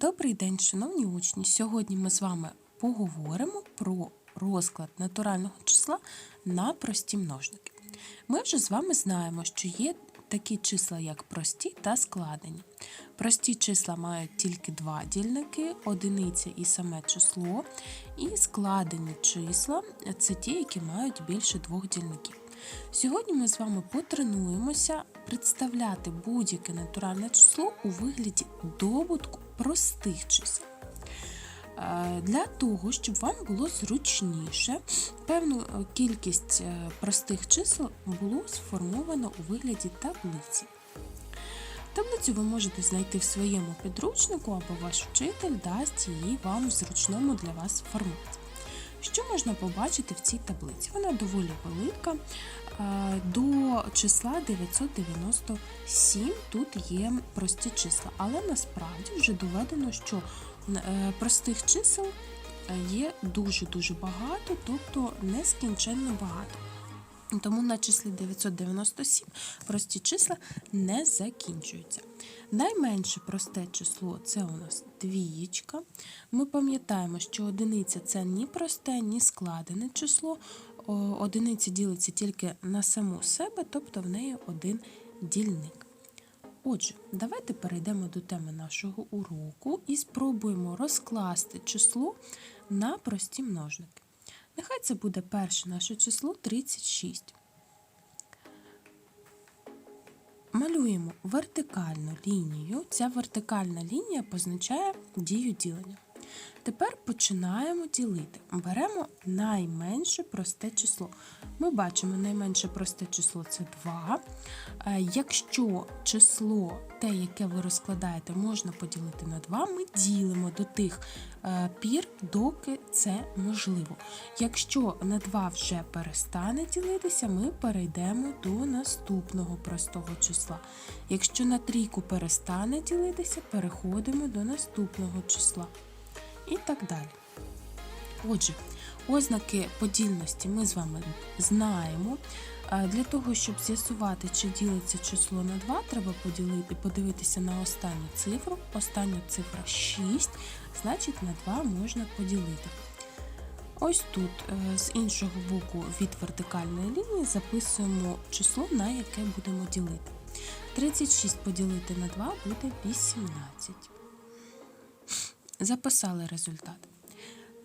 Добрий день, шановні учні! Сьогодні ми з вами поговоримо про розклад натурального числа на прості множники. Ми вже з вами знаємо, що є такі числа, як прості та складені. Прості числа мають тільки два дільники, одиниця і саме число, і складені числа це ті, які мають більше двох дільників. Сьогодні ми з вами потренуємося представляти будь-яке натуральне число у вигляді добутку простих чисел. Для того, щоб вам було зручніше, певну е, кількість е, простих чисел було сформовано у вигляді таблиці. Таблицю ви можете знайти в своєму підручнику або ваш вчитель дасть її вам в зручному для вас форматі. Що можна побачити в цій таблиці? Вона доволі велика. Е, До числа 997 тут є прості числа, але насправді вже доведено, що е, простих чисел е, є дуже-дуже багато, тобто нескінченно багато. Тому на числі 997 прості числа не закінчуються. Найменше просте число це у нас двієчка. Ми пам'ятаємо, що одиниця це ні просте, ні складене число. О, Одиниця ділиться тільки на саму себе, тобто в неї один дільник. Отже, давайте перейдемо до теми нашого уроку і спробуємо розкласти число на прості множники. Нехай це буде перше наше число 36. Малюємо вертикальну лінію. Ця вертикальна лінія позначає дію ділення. Тепер починаємо ділити. Беремо найменше просте число. Ми бачимо найменше просте число це 2. Е, Якщо число, те, яке ви розкладаєте, можна поділити на 2, ми ділимо до тих е, пір, доки це можливо. Якщо на 2 вже перестане ділитися, ми перейдемо до наступного простого числа. Якщо на трійку перестане ділитися, переходимо до наступного числа і так далі. Отже, ознаки подільності ми з вами знаємо. Для того, щоб з'ясувати, чи ділиться число на 2, треба поділити, подивитися на останню цифру. Остання цифра 6, значить на 2 можна поділити. Ось тут е, з іншого боку від вертикальної лінії записуємо число, на яке будемо ділити. 36 поділити на 2 буде 18. Записали результат.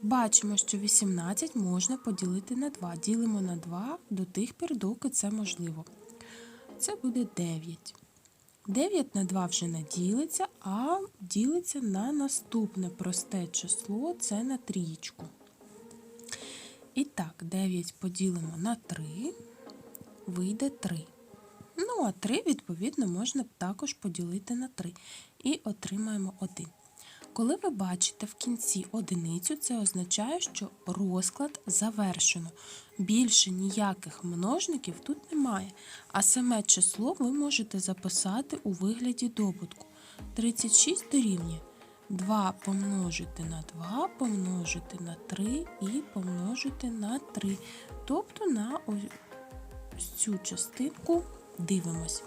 Бачимо, що 18 можна поділити на 2. Ділимо на 2 до тих пір, доки це можливо. Це буде 9. 9 на 2 вже не ділиться, а ділиться на наступне просте число це на трієчку. І так, 9 поділимо на 3, вийде 3. Ну, а 3, відповідно, можна також поділити на 3. І отримаємо 1. Коли ви бачите в кінці одиницю, це означає, що розклад завершено. Більше ніяких множників тут немає, а саме число ви можете записати у вигляді добутку. 36 дорівнює 2 помножити на 2, помножити на 3 і помножити на 3. Тобто на ось цю частинку дивимось.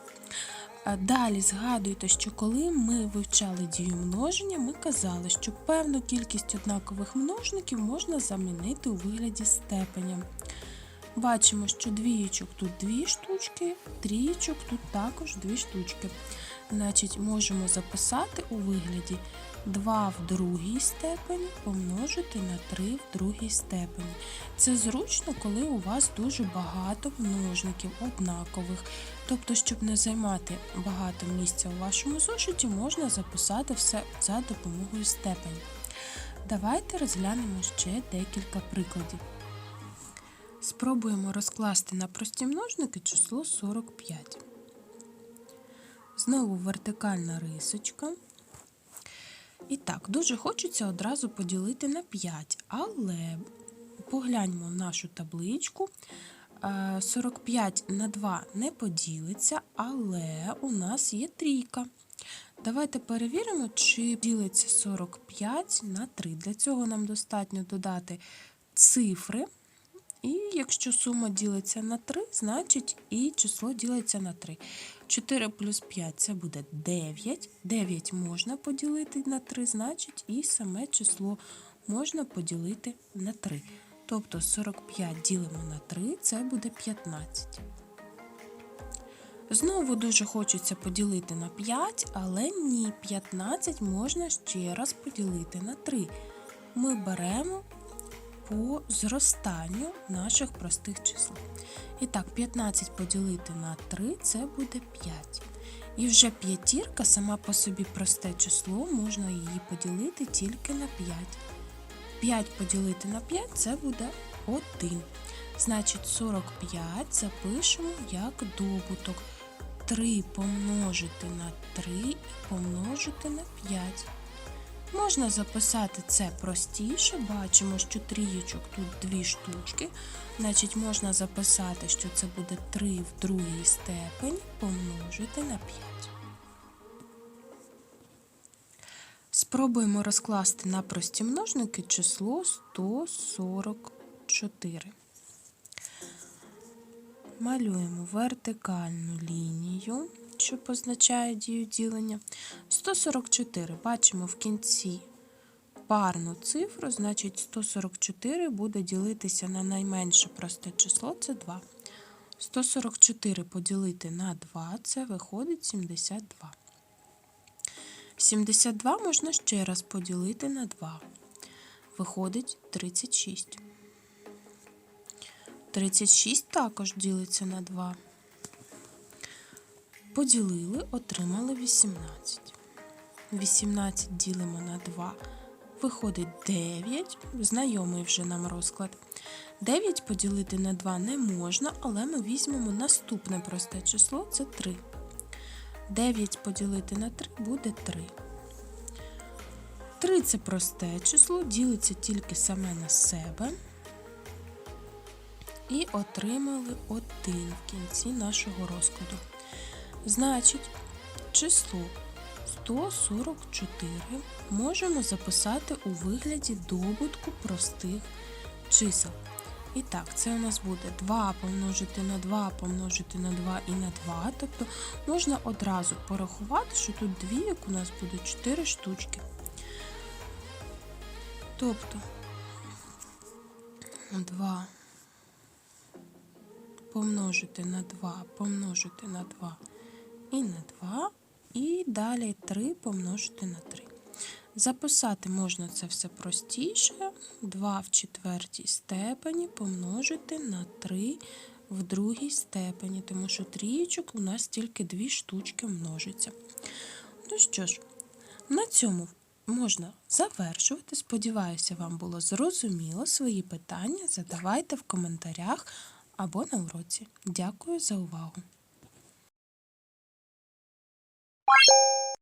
Далі згадуйте, що коли ми вивчали дію множення, ми казали, що певну кількість однакових множників можна замінити у вигляді степеня. Бачимо, що двієчок тут дві штучки, трієчок тут також дві штучки. Значить, можемо записати у вигляді 2 в другій степені помножити на 3 в другій степені. Це зручно, коли у вас дуже багато множників однакових. Тобто, щоб не займати багато місця у вашому зошиті, можна записати все за допомогою степені. Давайте розглянемо ще декілька прикладів. Спробуємо розкласти на прості множники число 45. Знову вертикальна рисочка. І так, дуже хочеться одразу поділити на 5, але погляньмо нашу табличку. Е, 45 на 2 не поділиться, але у нас є трійка. Давайте перевіримо, чи ділиться 45 на 3. Для цього нам достатньо додати цифри. І якщо сума ділиться на 3, значить і число ділиться на 3. 4 плюс 5 це буде 9. 9 можна поділити на 3, значить, і саме число можна поділити на 3. Тобто 45 ділимо на 3, це буде 15. Знову дуже хочеться поділити на 5, але ні, 15 можна ще раз поділити на 3. Ми беремо по зростанню наших простих чисел. І так, 15 поділити на 3 це буде 5. І вже п'ятірка сама по собі просте число, можна її поділити тільки на 5. 5 поділити на 5 це буде 1. Значить, 45 запишемо як добуток. 3 помножити на 3 і помножити на 5. Можна записати це простіше. Бачимо, що трієчок тут дві штучки. Значить, можна записати, що це буде 3 в другій степені помножити на 5. Спробуємо розкласти на прості множники число 144. Малюємо вертикальну лінію, що позначає дію ділення. 144 бачимо в кінці парну цифру, значить 144 буде ділитися на найменше просте число це 2. 144 поділити на 2 це виходить 72. 72 можна ще раз поділити на 2. Виходить 36. 36 також ділиться на 2. Поділили, отримали 18. 18 ділимо на 2. Виходить 9. Знайомий вже нам розклад. 9 поділити на 2 не можна, але ми візьмемо наступне просте число це 3. 9 поділити на 3 буде 3. 3 це просте число, ділиться тільки саме на себе. І отримали 1 в кінці нашого розкладу. Значить, число 144 можемо записати у вигляді добутку простих чисел. І так, це у нас буде 2 помножити на 2 помножити на 2 і на 2. Тобто можна одразу порахувати, що тут двійок у нас буде 4 штучки. Тобто 2 помножити на 2, помножити на 2 і на 2, і далі 3 помножити на 3. Записати можна це все простіше. 2 в четвертій степені помножити на 3 в другій степені, тому що трієчок у нас тільки дві штучки множиться. Ну що ж, на цьому можна завершувати. Сподіваюся, вам було зрозуміло свої питання. Задавайте в коментарях або на уроці. Дякую за увагу! you